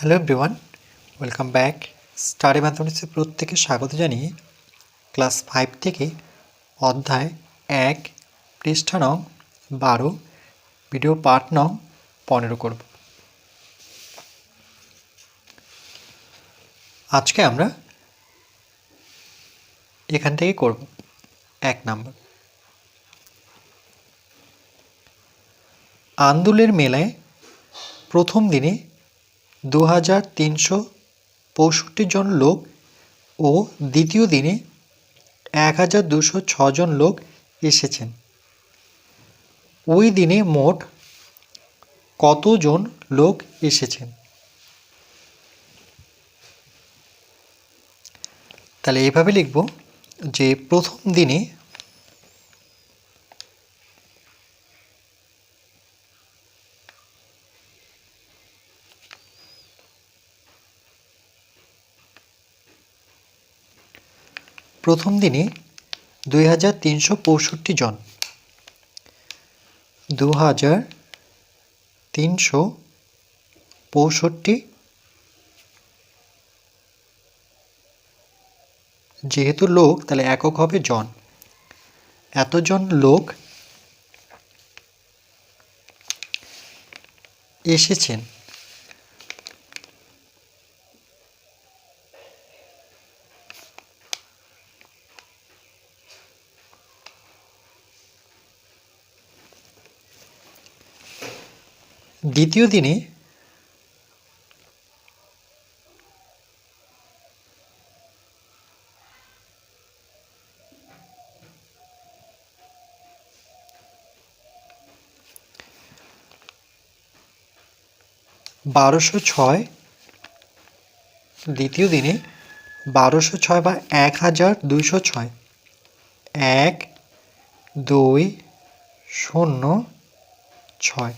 Hello everyone welcome back study ম্যাথমেটিক্সে প্রত্যেকে স্বাগত জানিয়ে ক্লাস ফাইভ থেকে অধ্যায় এক, পৃষ্ঠা নং বারো ভিডিও পার্ট নং পনেরো করব। আজকে আমরা এখান থেকে করব এক নাম্বার। আন্দুলের মেলায় প্রথম দিনে দু হাজার তিনশো পঁয়ষট্টি জন লোক ও দ্বিতীয় দিনে এক হাজার দুশো ছজন লোক এসেছেন। ওই দিনে মোট কতজন লোক এসেছেন? তাহলে এভাবে লিখব যে প্রথম দিনে প্রথম দিনে দুই হাজার তিনশো পঁয়ষট্টি জন। দু হাজার তিনশো পঁয়ষট্টি যেহেতু লোক, তাহলে একক হবে জন। এতজন লোক এসেছেন। দ্বিতীয় দিনে বারোশো ছয়, দ্বিতীয় দিনে বারোশো ছয় বা এক হাজার দুইশো ছয়। এক, দুই, শূন্য, ছয়।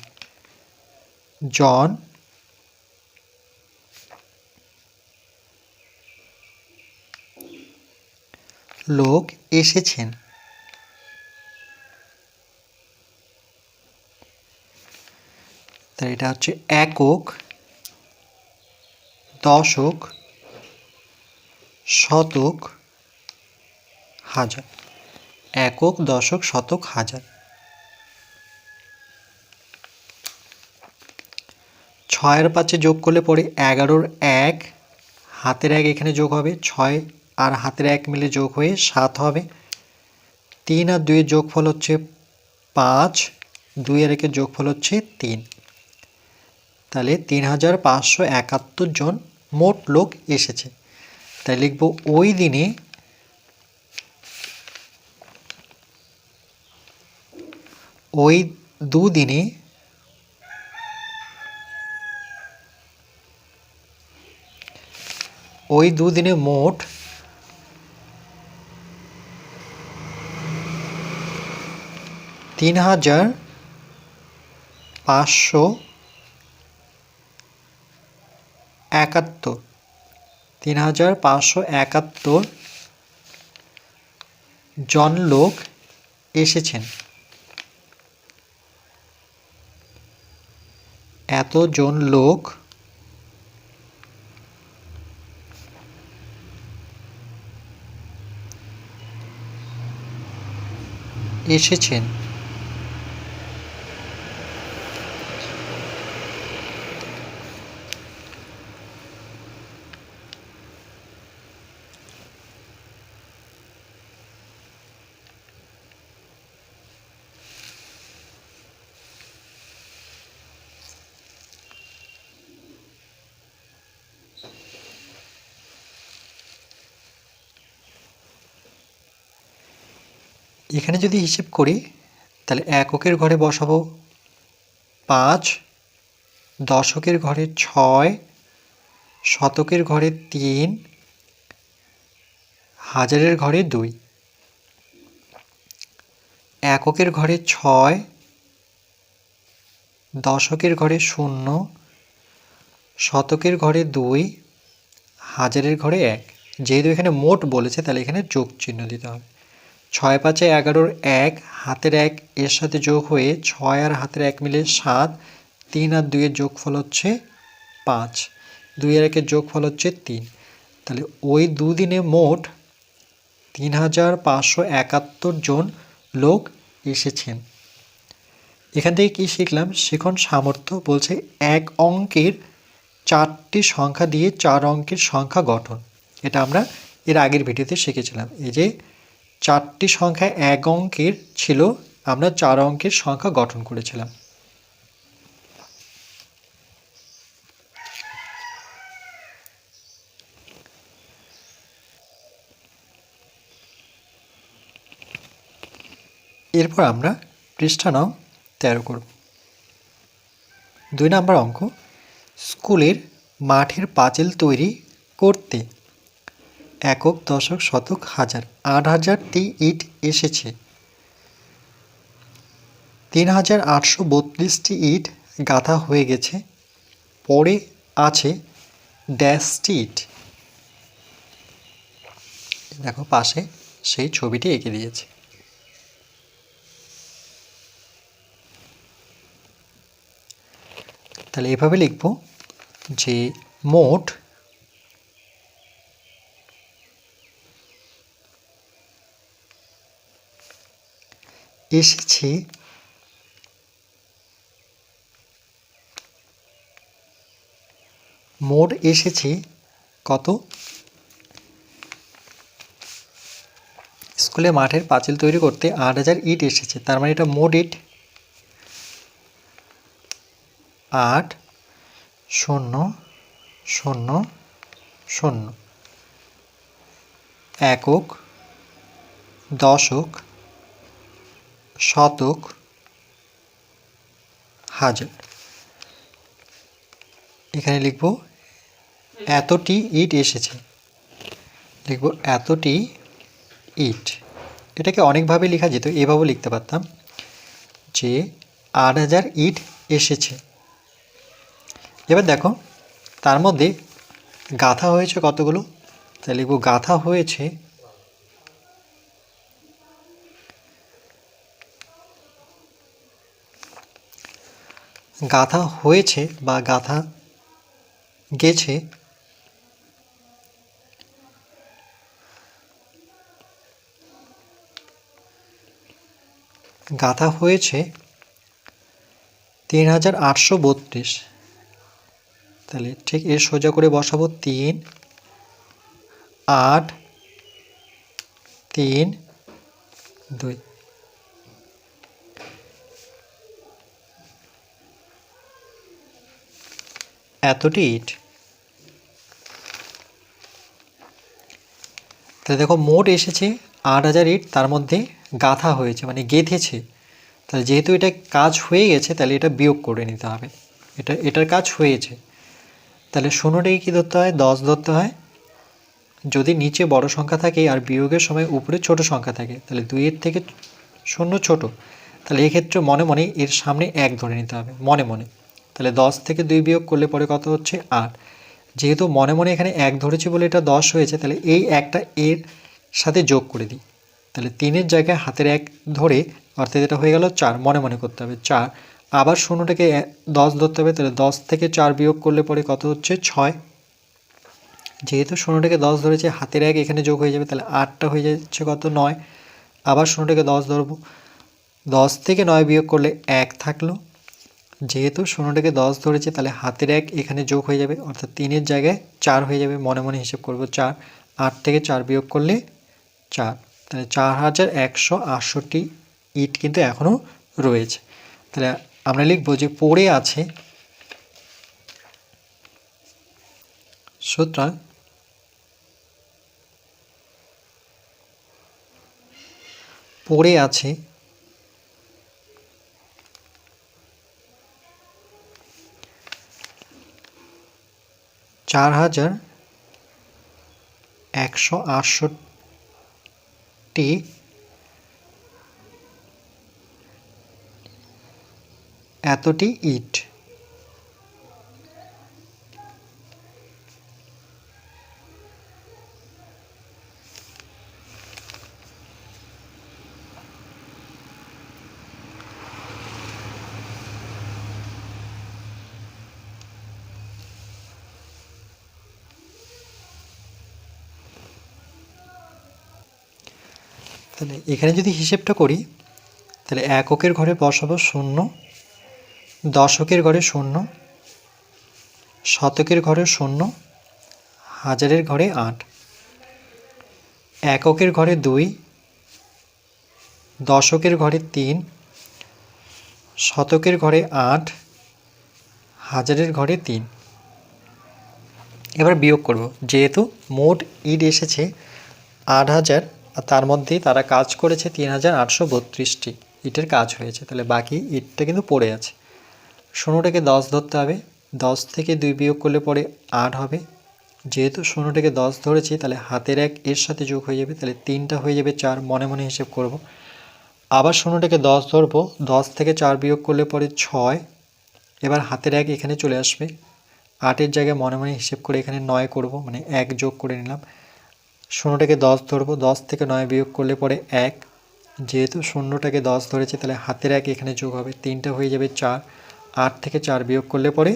জন লোক এসেছেন। এটা হচ্ছে একক দশক শতক হাজার। একক দশক শতক হাজার। ছয়ের পাঁচে যোগ করলে পরে এগারোর এক, হাতের এক এখানে যোগ হবে ছয়, আর হাতের এক মিলে যোগ হয়ে সাত হবে। তিন আর দুইয়ের যোগফল হচ্ছে পাঁচ দুই আর একের যোগফল হচ্ছে তিন। তাহলে তিন হাজার পাঁচশো একাত্তর জন মোট লোক এসেছে। তাই লিখব ওই দিনে ওই দুদিনে ওই দুদিনে মোট তিন হাজার পাঁচশো একাত্তর। তিন হাজার পাঁচশো একাত্তর জন লোক এসেছেন। এতজন লোক এসেছেন এখানে যদি হিসেব করি, তাহলে এককের ঘরে বসাবো পাঁচ, দশকের ঘরে ছয়, শতকের ঘরে তিন, হাজারের ঘরে দুই। এককের ঘরে ছয়, দশকের ঘরে শূন্য, শতকের ঘরে দুই, হাজারের ঘরে এক। যেহেতু এখানে মোট বলেছে, তাহলে এখানে যোগ চিহ্ন দিতে হবে। ছয় পাঁচে এগারোর এক, হাতের এক এর সাথে যোগ হয়ে ছয় আর হাতের এক মিলে সাত, তিন আর দুইয়ের যোগফল হচ্ছে পাঁচ। দুই আর একের যোগফল হচ্ছে তিন। তাহলে ওই দুদিনে মোট তিন হাজার পাঁচশো একাত্তর জন লোক এসেছেন। এখান থেকে কী শিখলাম? শিখন সামর্থ্য বলছে এক অঙ্কের চারটি সংখ্যা দিয়ে চার অঙ্কের সংখ্যা গঠন। এটা আমরা এর আগের ভিডিওতে শিখেছিলাম। এই যে চারটি সংখ্যা এক অঙ্কের ছিল, আমরা চার অঙ্কের সংখ্যা গঠন করেছিলাম। এরপর আমরা পৃষ্ঠা নং তেরো করব। দুই নম্বর অঙ্ক, স্কুলের মাঠের পাঁচিল তৈরি করতে একক দশক শতক হাজার। আট হাজারটি ইট এসেছে। তিন হাজার আটশো বত্রিশটি ইট গাঁথা হয়ে গেছে। পরে আছে ড্যাশটি ইট। দেখো পাশে সেই ছবিটি এঁকে দিয়েছে। তাহলে এভাবে লিখব যে মোট এসেছে। মোট এসেছে কত? স্কুলে মাঠের পাঁচিল তৈরি করতে আট হাজার ইট এসেছে, তার মানে এটা মোট ইট। আট, শূন্য শূন্য শূন্য। একক, দশক শতক হাজার। এখানে লিখব, এতটি ইট এসেছে। লিখব, এতটি ইট। এটাকে অনেকভাবে লেখা যেত, এভাবেও লিখতে পারতাম যে আট হাজার ইট এসেছে। এবার দেখো, তার মধ্যে গাথা হয়েছে কতগুলো? তাহলে লিখব, গাথা হয়েছে গাথা হয়েছে বা গাথা গেছে, গাথা হয়েছে তিন হাজার আটশো বত্রিশ। তাহলে ঠিক এর সোজা করে বসাবো তিন, আট, তিন, দুই। এতটি ইট তাহলে দেখো মোট এসেছে আট হাজার ইট, তার মধ্যে গাথা হয়েছে মানে গেঁথেছে। তাহলে যেহেতু এটা কাজ হয়ে গেছে, তাহলে এটা বিয়োগ করে নিতে হবে। এটা, এটার কাজ হয়েছে। তাহলে শূন্যটাকে কী ধরতে হয়? দশ ধরতে হয়। যদি নিচে বড় সংখ্যা থাকে আর বিয়োগের সময় উপরে ছোট সংখ্যা থাকে, তাহলে দুইয়ের থেকে শূন্য ছোট। তাহলে এক্ষেত্রে মনে মনে এর সামনে এক ধরে নিতে হবে, মনে মনে। তাহলে দশ থেকে দুই বিয়োগ করলে পরে কত হচ্ছে আট। যেহেতু মনে মনে এখানে এক ধরেছে বলে এটা দশ হয়েছে, তাহলে এই একটা এর সাথে যোগ করে দিই। তাহলে তিনের জায়গায় হাতের এক ধরে, অর্থাৎ এটা হয়ে গেল চার, মনে মনে করতে হবে চার। আবার শূন্যটাকে দশ ধরতে হবে, তাহলে দশ থেকে চার বিয়োগ করলে পরে কত হচ্ছে ছয়। যেহেতু শূন্যটাকে দশ ধরেছে, হাতের এক এখানে যোগ হয়ে যাবে, তাহলে আটটা হয়ে যাচ্ছে কত নয়। আবার শূন্যটাকে দশ ধরবো। দশ থেকে নয় বিয়োগ করলে এক থাকল। যেহেতু শূন্যটাকে দশ ধরেছে, তাহলে হাতের এক এখানে যোগ হয়ে যাবে, অর্থাৎ তিনের জায়গায় চার হয়ে যাবে, মনে মনে হিসেব করব চার। আট থেকে চার বিয়োগ করলে চার। তাহলে চার হাজার একশো আটষট্টি ইট কিন্তু এখনও রয়েছে। তাহলে আমরা লিখব যে পড়ে আছে সুতরাং পড়ে আছে চার হাজার একশো আটষট্টি এতটি ইট। তাহলে এখানে যদি হিসেবটা করি, তাহলে এককের ঘরে বসাবো শূন্য, দশকের ঘরে শূন্য, শতকের ঘরে শূন্য, হাজারের ঘরে আট, এককের ঘরে দুই, দশকের ঘরে তিন, শতকের ঘরে আট, হাজারের ঘরে তিন। এবার বিয়োগ করব। যেহেতু মোট ইট এসেছে আট হাজার আর তার মধ্যে তারা কাজ করেছে তিন হাজার আটশো বত্রিশটি। ইটের কাজ হয়েছে। তাহলে বাকি ইটটা কিন্তু পড়ে আছে। ষোলোটাকে দশ ধরতে হবে। দশ থেকে দুই বিয়োগ করলে পরে আট হবে। যেহেতু ষোলোটাকে দশ ধরেছি, তাহলে হাতের এক এর সাথে যোগ হয়ে যাবে। তাহলে তিনটা হয়ে যাবে চার। মনে মনে হিসেব করব। আবার ষোলোটাকে দশ ধরবো। দশ থেকে চার বিয়োগ করলে পরে ছয়। এবার হাতের এক এখানে চলে আসবে। আটের জায়গায় মনে মনে হিসেব করে এখানে নয় করব। মানে এক যোগ করে নিলাম। শূন্যটাকে দশ ধরবো, দশ থেকে নয় বিয়োগ করলে পরে এক। যেহেতু শূন্যটাকে দশ ধরেছে, তাহলে হাতের এক এখানে যোগ হবে। তিনটা হয়ে যাবে চার। আট থেকে চার বিয়োগ করলে পরে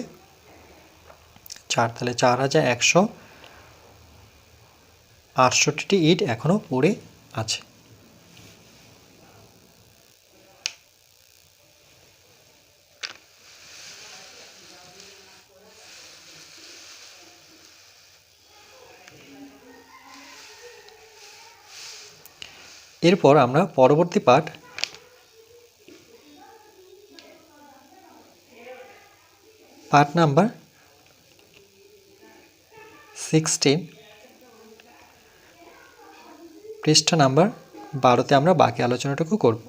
চার। তাহলে চার হাজার একশো আটষট্টিটি ইট এখনও পড়ে আছে। এরপর আমরা পরবর্তী পাঠ পার্ট নাম্বার সিক্সটিন পৃষ্ঠা নাম্বার বারোতে আমরা বাকি আলোচনাটুকু করব।